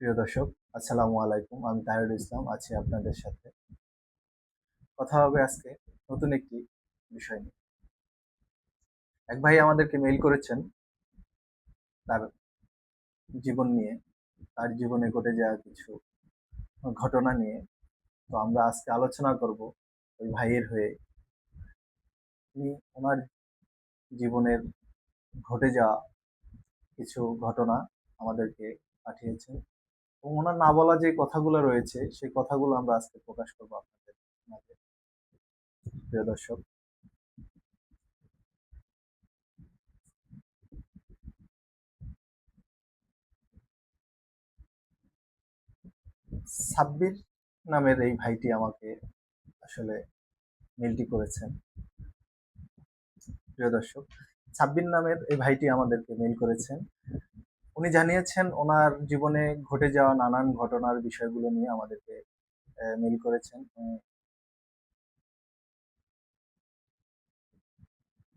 প্রিয় দর্শক, আসসালামু আলাইকুম। আমি তাহিরুল ইসলাম, আছি আপনাদের সাথে। কথা হবে আজকে নতুন একটি বিষয় নিয়ে। এক ভাই আমাদেরকে মেইল করেছেন তার জীবন নিয়ে, তার জীবনে ঘটে যাওয়া কিছু ঘটনা নিয়ে। তো আমরা আজকে আলোচনা করব ওই ভাইয়ের হয়ে। তিনি ওনার জীবনের ঘটে যাওয়া কিছু ঘটনা আমাদেরকে পাঠিয়েছেন। ওনার না বলা যে কথাগুলো রয়েছে, সেই কথাগুলো আমরা আজকে প্রকাশ করব আপনাদের মাঝে। প্রিয় দর্শক। সাব্বির নামের এই ভাইটি আমাকে আসলে মেলটি করেছেন। প্রিয় দর্শক, সাব্বির নামের এই ভাইটি আমাদেরকে মেল করেছেন। উনি জানিয়েছেন ওনার জীবনে ঘটে যাওয়া নানান ঘটনার বিষয়গুলো নিয়ে আমাদেরকে মেল করেছেন।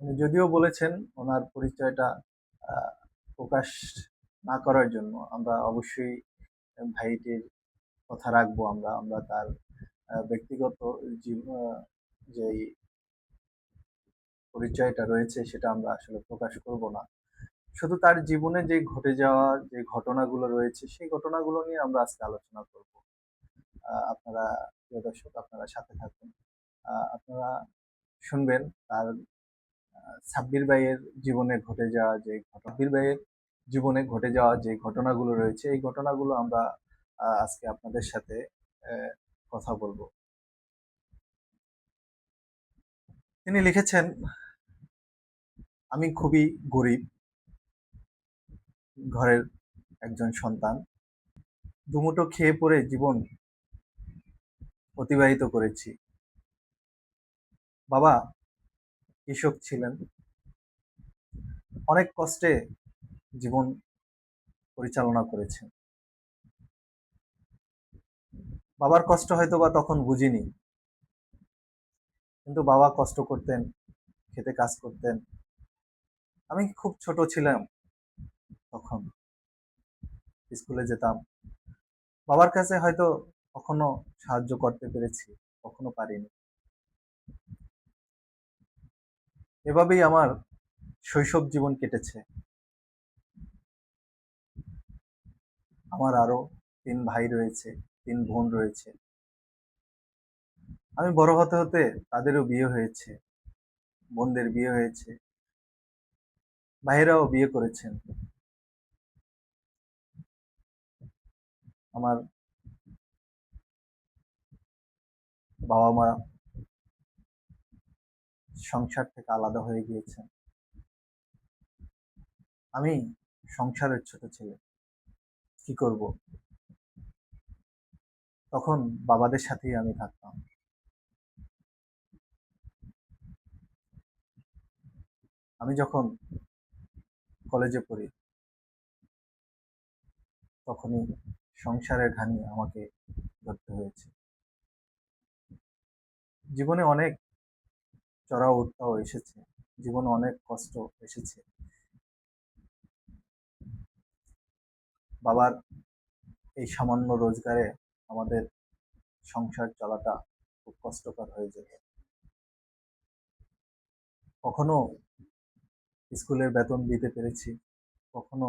উনি যদিও বলেছেন ওনার পরিচয়টা প্রকাশ না করার জন্য। আমরা অবশ্যই ভাইটির কথা রাখব আমরা আমরা তার ব্যক্তিগত যেই পরিচয়টা রয়েছে সেটা আমরা আসলে প্রকাশ করব না। শুধু তার জীবনে যে ঘটে যাওয়া, যে ঘটনাগুলো রয়েছে, সেই ঘটনাগুলো নিয়ে আমরা আজকে আলোচনা করব। আপনারা প্রিয় দর্শক, আপনারা সাথে থাকবেন আপনারা শুনবেন তার সাব্বির ভাইয়ের জীবনে ঘটে যাওয়া যে সাব্বির ভাইয়ের জীবনে ঘটে যাওয়া যে ঘটনাগুলো রয়েছে, এই ঘটনাগুলো আমরা আজকে আপনাদের সাথে কথা বলব। তিনি লিখেছেন, আমি খুবই গরিব। ঘরের একজন সন্তান। দুমুটো খেয়ে পড়ে জীবন অতিবাহিত করেছি। বাবা কৃষক ছিলেন। অনেক কষ্টে জীবন পরিচালনা করেছেন। বাবার কষ্ট হয়তো বা তখন বুঝিনি। কিন্তু বাবা কষ্ট করতেন, খেতে কাজ করতেন। আমি খুব ছোট ছিলাম। তখন স্কুলে যেতাম। বাবার কাছে হয়তো কখনো সাহায্য করতে পেরেছি, কখনো পারিনি। এভাবেই আমার শৈশব জীবন কেটেছে। আমার আরও তিন ভাই রয়েছে, তিন বোন রয়েছে। আমি বড় হতে হতে তাদেরও বিয়ে হয়েছে, বোনদের বিয়ে হয়েছে। ভাইয়েরাও বিয়ে করেছেন। আমার বাবা মা সংসার থেকে আলাদা হয়ে গিয়েছেন। আমি সংসারের ছোট ছেলে, কি করব? তখন বাবাদের সাথেই আমি থাকতাম। আমি যখন কলেজে পড়ি, তখনই সংসারের ঘানি আমাকে ধরতে হয়েছে। জীবনে অনেক চড়া উত্তাও এসেছে। জীবনে অনেক কষ্ট এসেছে। বাবার এই সামান্য রোজগারে আমাদের সংসার চলাটা খুব কষ্টকর হয়ে যেত। কখনো স্কুলের বেতন দিতে পেরেছি, কখনো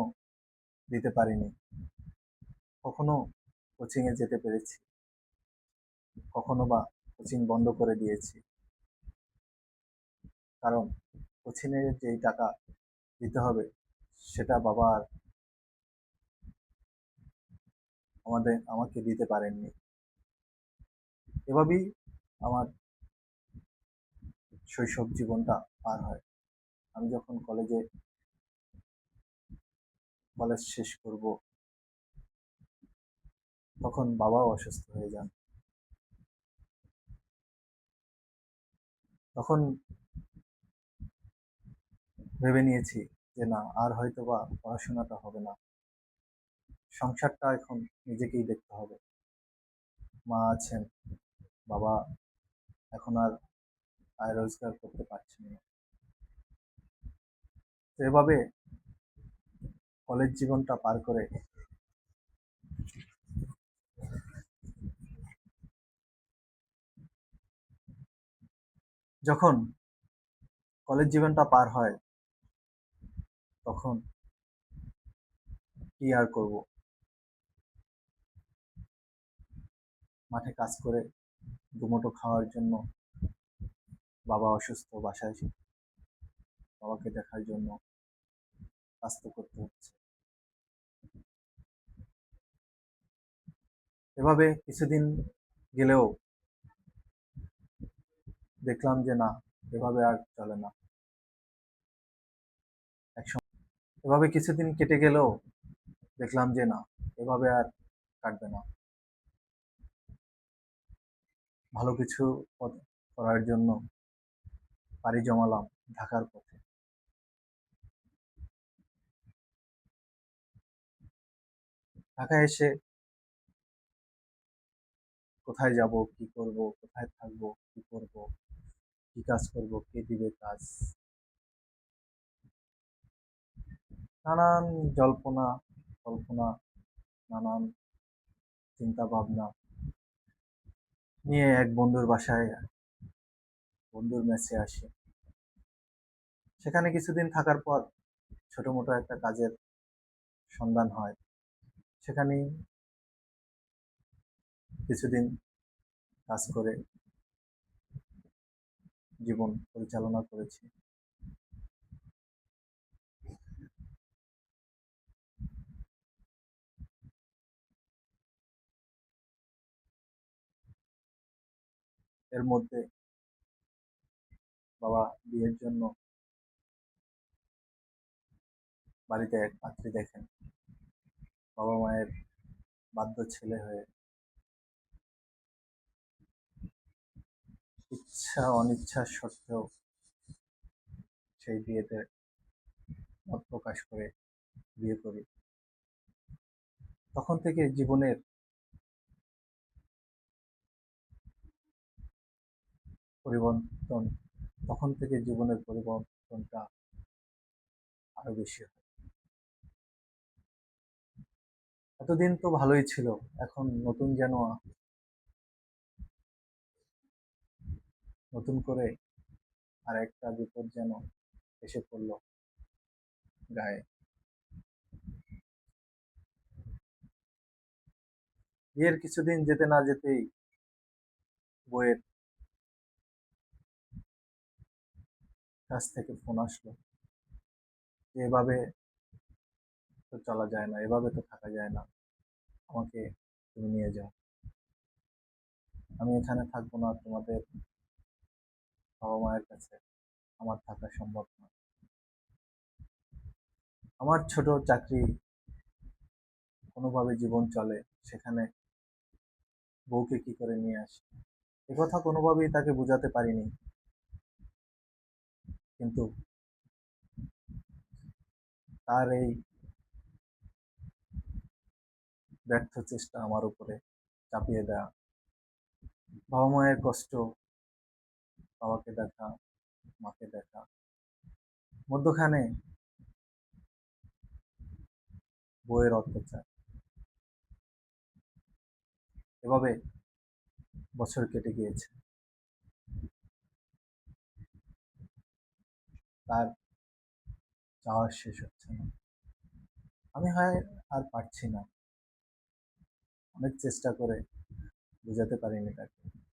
দিতে পারিনি। কখনো কোচিংয়ে যেতে পেরেছি। কখনো বা কোচিং বন্ধ করে দিয়েছি। কারণ কোচিংয়ের যেই টাকা দিতে হবে, সেটা বাবা আর আমাদের, আমাকে দিতে পারেননি। এভাবেই আমার শৈশব জীবনটা পার হয়। আমি যখন কলেজে কলেজ শেষ করব তখন বাবাও অসুস্থ হয়ে যান। তখন ভেবে নিয়েছি যে না, আর হয়তো বা পড়াশোনাটা হবে না। সংসারটা এখন নিজেকেই দেখতে হবে। মা আছেন, বাবা এখন আর আয় রোজগার করতে পারছেন না। তো এভাবে কলেজ জীবনটা পার করে যখন কলেজ জীবনটা পার হয়, তখন কি আর করব? মাঠে কাজ করে দুমোটো খাওয়ার জন্য বাবা অসুস্থ, বাসায় বাবাকে দেখার জন্য কাজ তো করতে হচ্ছে। এভাবে কিছুদিন গেলেও দেখলাম যে না, এভাবে আর চলে না। এভাবে কিছুদিন কেটে গেলেও দেখলাম যে না, এভাবে আর কাটবে না। ভালো কিছু করার জন্য পাড়ি জমালাম ঢাকার পথে। ঢাকায় এসে কোথায় যাব, কি করব, কোথায় থাকব, কি করব? কি কাজ করব, কে দিবে কাজ? নানান জল্পনা, কল্পনা, নানান চিন্তা ভাবনা নিয়ে এক বন্ধুর বাসায় বন্ধুর মেসে আসি। সেখানে কিছুদিন থাকার পর ছোট মোটো একটা কাজের সন্ধান হয়। সেখানে কিছুদিন কাজ করে জীবন পরিচালনা করেছি। এর মধ্যে বাবা বিয়ের জন্য বাড়িতে এক পাত্রী দেখেন। বাবা মায়ের বাধ্য ছেলে হয়ে ইচ্ছা, অনিচ্ছা সত্ত্বেও সেই বিয়েতে মত প্রকাশ করে বিয়ে করি। তখন থেকে জীবনের পরিবর্তন, তখন থেকে জীবনের পরিবর্তনটা আরও বেশি হয়। এতদিন তো ভালোই ছিল, এখন নতুন যেন নতুন করে আর একটা বিপদ যেন এসে পড়ল গায়ে। বিয়ের কিছুদিন যেতে না যেতেই বইয়ের কাছ থেকে ফোন আসলো। এভাবে তো চলা যায় না, এভাবে তো থাকা যায় না। আমাকে তুমি নিয়ে যাও। আমি এখানে থাকব না, তোমাদের বাবা মায়ের কাছে আমার থাকা সম্ভব না আমার ছোট চাকরি কোনোভাবে জীবন চলে, সেখানে বউকে কি করে নিয়ে আসি? কথা কোনোভাবেই তাকে বোঝাতে পারিনি। কিন্তু তার এই ব্যর্থ চেষ্টা আমার উপরে চাপিয়ে দেওয়া বাবা মায়ের কষ্ট বাবাকে দেখা, মাকে দেখা। মধ্যখানে বইয়ের অত্যাচার। এভাবে বছর কেটে গিয়েছে। তার চাওয়ার শেষ হচ্ছে না। আমি হয় আর পারছি না। অনেক চেষ্টা করে বোঝাতে পারিনি তাকে।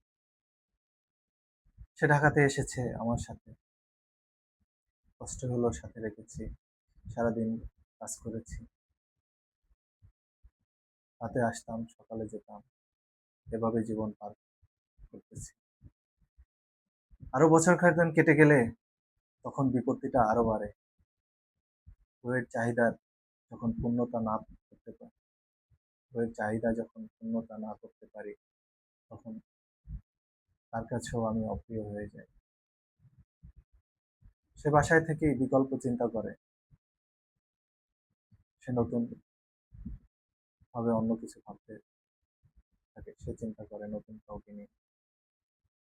সে ঢাকাতে এসেছে আমার সাথে। কষ্ট হলো সাথে রেখেছি। সারাদিন কাজ করেছি। রাতে আসতাম, সকালে যেতাম। এভাবে জীবন পার করতেছি। আরও বছর খানিক কেটে গেলে তখন বিপত্তিটা আরও বাড়ে। বইয়ের চাহিদার যখন পূর্ণতা না করতে পারি বইয়ের চাহিদা যখন পূর্ণতা না করতে পারি, তখন তার কাছেও আমি অপ্রিয় হয়ে যাই। সে বাসায় থেকেই বিকল্প চিন্তা করে। সে নতুন ভাবে অন্য কিছু ভাবতে থাকে। সে চিন্তা করে নতুন কাউকে নিয়ে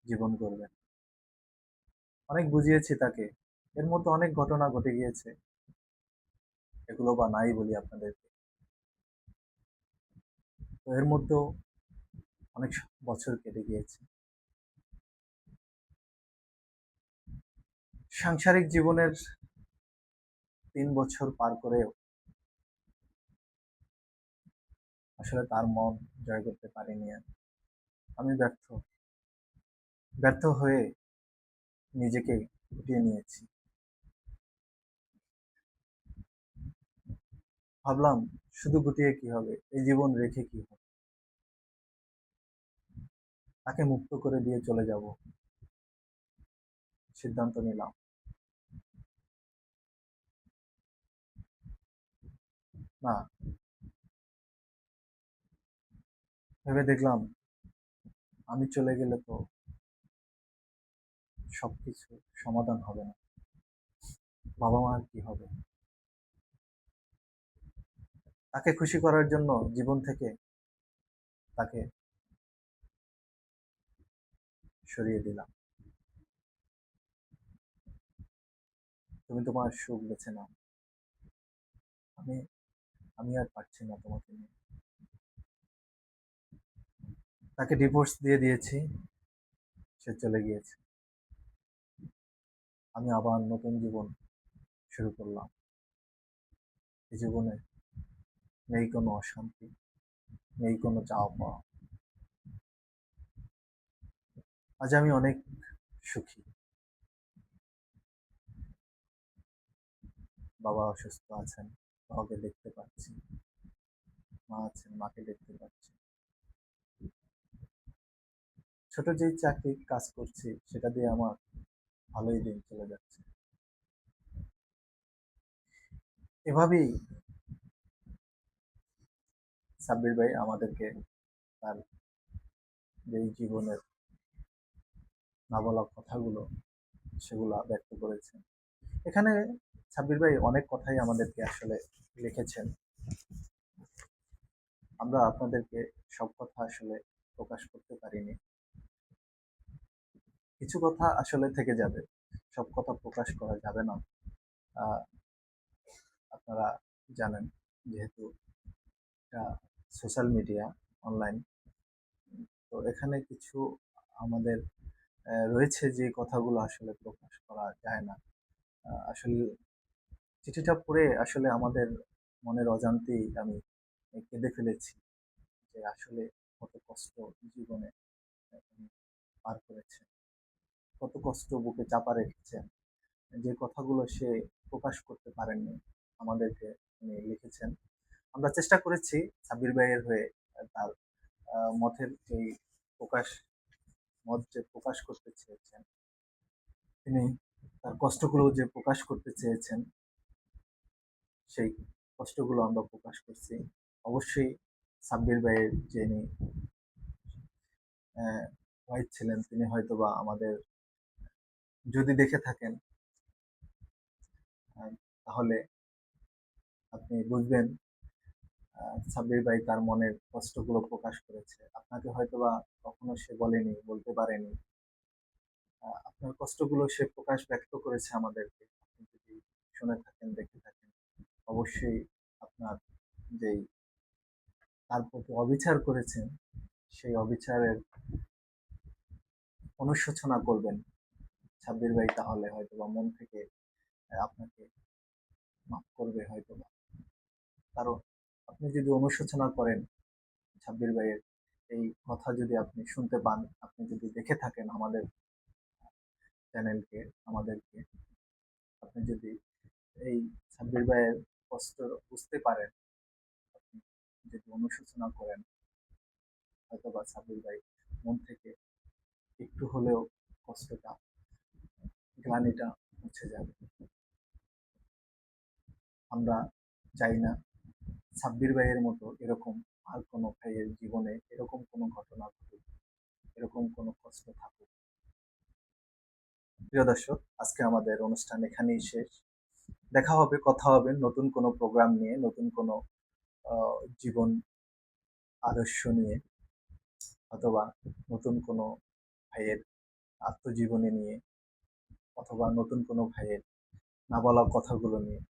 জীবন করবে। অনেক বুঝিয়েছি তাকে। এর মধ্যে অনেক ঘটনা ঘটে গিয়েছে। এগুলো বা নাই বলি আপনাদেরকে। এর মধ্যেও অনেক বছর কেটে গিয়েছে। সাংসারিক জীবনের তিন বছর পার করেও আসলে তার মন জয় করতে পারিনি আমি। ব্যর্থ। ব্যর্থ হয়ে নিজেকে গুটিয়ে নিয়েছি। ভাবলাম, শুধু গুটিয়ে কি হবে? এই জীবন রেখে কি হবে? তাকে মুক্ত করে দিয়ে চলে যাব। সিদ্ধান্ত নিলাম। না। ভেবে দেখলাম আমি চলে গেলে তো সবকিছু সমাধান হবে না। বাবা মার কি হবে? তাকে খুশি করার জন্য জীবন থেকে তাকে সরিয়ে দিলাম। তুমি তোমার সুখ বেছে নাও। আমি আমি আর পারছি না তোমাকে নিয়ে। তাকে ডিভোর্স দিয়ে দিয়েছি, সে চলে গিয়েছে। আমি আবার নতুন জীবন শুরু করলাম। এই জীবনে নেই কোনো অশান্তি, নেই কোনো চাওয়া পাওয়া। আজ আমি অনেক সুখী। বাবা অসুস্থ আছেন। বাবাকে দেখতে পাচ্ছি। মা আছেন, মাকে দেখতে পাচ্ছি। ছোট যেই চাকরি কাজ করছি, সেটা দিয়ে আমার ভালোই দিন চলে যাচ্ছে। এভাবেই সাব্বির ভাই আমাদেরকে তার যেই জীবনের না বলা কথাগুলো, সেগুলো ব্যক্ত করেছেন। এখানে সাব্বির ভাই অনেক কথাই আমাদেরকে আসলে লিখেছেন। আমরা আপনাদেরকে সব কথা আসলে প্রকাশ করতে পারিনি। কিছু কথা আসলে থেকে যাবে। সব কথা প্রকাশ করা যাবে না। আপনারা জানেন যেহেতু এটা সোশ্যাল মিডিয়া, অনলাইন। তো এখানে কিছু আমাদের রয়েছে যে কথাগুলো আসলে প্রকাশ করা যায় না। আসলে চিঠিটা পড়ে আসলে আমাদের মনের অজান্তেই আমি কেঁদে ফেলেছি যে আসলে কত কষ্ট জীবনে পার করেছেন। কত কষ্ট বুকে চাপা রেখেছেন। যে কথাগুলো সে প্রকাশ করতে পারেননি, আমাদেরকে উনি লিখেছেন। আমরা চেষ্টা করেছি সাব্বির ভাইয়ের হয়ে তার মতের যেই প্রকাশ, মত যে প্রকাশ করতে চেয়েছেন, তিনি তার কষ্টগুলো যে প্রকাশ করতে চেয়েছেন সেই কষ্টগুলো আমরা প্রকাশ করছি। অবশ্যই সাব্বির ভাইয়ের যিনি ওয়াইফ ছিলেন, তিনি হয়তোবা আমাদের, যদি দেখে থাকেন তাহলে আপনি বুঝবেন সাব্বির ভাই তার মনের কষ্টগুলো প্রকাশ করেছে। আপনাকে হয়তোবা কখনো সে বলেনি, বলতে পারেনি। আপনার কষ্টগুলো সে প্রকাশ ব্যক্ত করেছে আমাদেরকে। আপনি যদি শুনে থাকেন, দেখে থাকেন অবশ্যই আপনার যেই তার প্রতি অবিচার করেছেন, সেই অবিচারের অনুশোচনা করবেন। সাব্বির ভাই তাহলে হয়তোবা মন থেকে আপনাকে মাফ করবে হয়তো বা কারণ আপনি যদি অনুশোচনা করেন সাব্বির ভাইয়ের এই কথা যদি আপনি শুনতে পান, আপনি যদি দেখে থাকেন আমাদের চ্যানেলকে, আমাদেরকে, আপনি যদি এই সাব্বির ভাইয়ের কষ্ট বুঝতে পারেন। আপনি যদি অনুশোচনা করেন হয়তো বা সাব্বির ভাই মন থেকে একটু হলেও কষ্টটা, গ্লানিটা মুছে যাবে। আমরা চাই না সাব্বির ভাইয়ের মতো এরকম আর কোনো ভাইয়ের জীবনে এরকম কোনো ঘটনা ঘটুক, এরকম কোনো কষ্ট থাকুক। প্রিয় দর্শক, আজকে আমাদের অনুষ্ঠান এখানেই শেষ। দেখা হবে, কথা হবে, নতুন কোনো প্রোগ্রাম নিয়ে, নতুন কোনো জীবন আদর্শ নিয়ে, অথবা নতুন কোনো ভাইয়ের আত্মজীবনী নিয়ে, অথবা নতুন কোনো ভাইয়ের না বলা কথাগুলো নিয়ে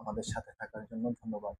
আমাদের সাথে থাকার জন্য ধন্যবাদ।